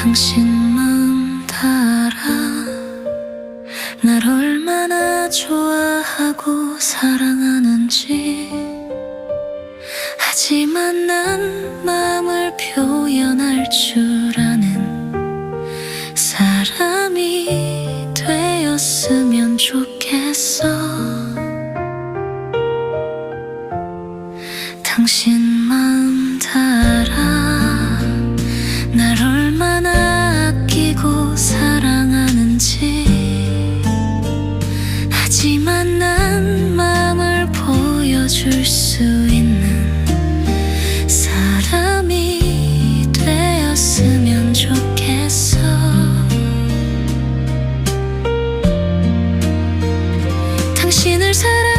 당신 마음 다 알아. 날 얼마나 좋아하고 사랑하는지. 하지만 난 마음을 표현할 줄 아는 사람이 되었으면 좋겠어. 당신 마음 다 알아 날 얼마나 아끼고 사랑하는지. 하지만 난 마음을 보여줄 수 있는 사람이 되었으면 좋겠어. 당신을 사랑